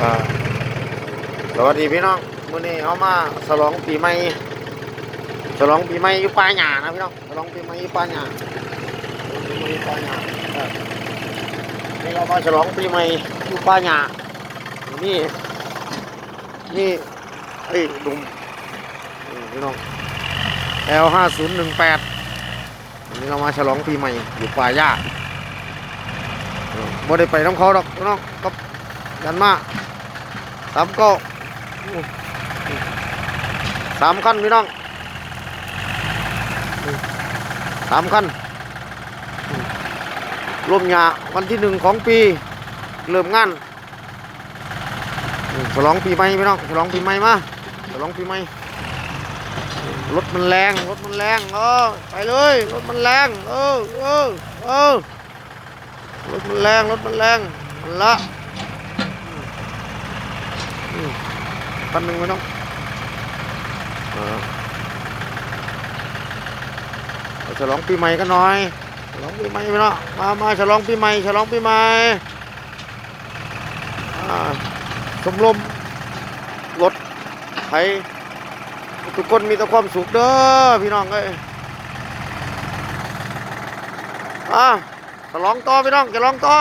สวัสดีพี่น้องมื้อนี้เอามาฉลองปีใหม่ฉลองปีใหม่อยู่ป่าหญ้านะพี่น้องฉลองปีใหม่อยู่ป่าหญ้าฉลองปีใหม่อยู่ป่าหญ้าเออนี่เรามาฉลองปีใหม่อยู่ป่าหญ้านี่นี่ไอ้ดุมพี่น้อง L ห้าศูนย์หนึ่งแปดนี่เรามาฉลองปีใหม่อยู่ป่าหญ้าเออบ่ได้ไปน้ำเขาดอกพี่น้องกับยันมา สามก็สามขั้นพี่น้องสามขั้นร่วมยาวันที่หนึ่งของปีเริ่มงานฉลองปีใหม่พี่น้องฉลองปีใหม่มาฉลองปีใหม่รถมันแรงรถมันแรงเออไปเลยรถมันแรงเออเออเออรถมันแรงรถมันแรงละ พันหนึ่งไม่ต้องอฉลองปีใหม่กันหน่อยฉลองปีใหม่ไม่เนาะมามาฉลองปีใหม่ฉลองปีใหม่ชมรมรถไถทุกคนมีแต่ความสุขเด้อพี่น้องเอ้ยอะจะลองต่อพี่น้องจะลองต่อ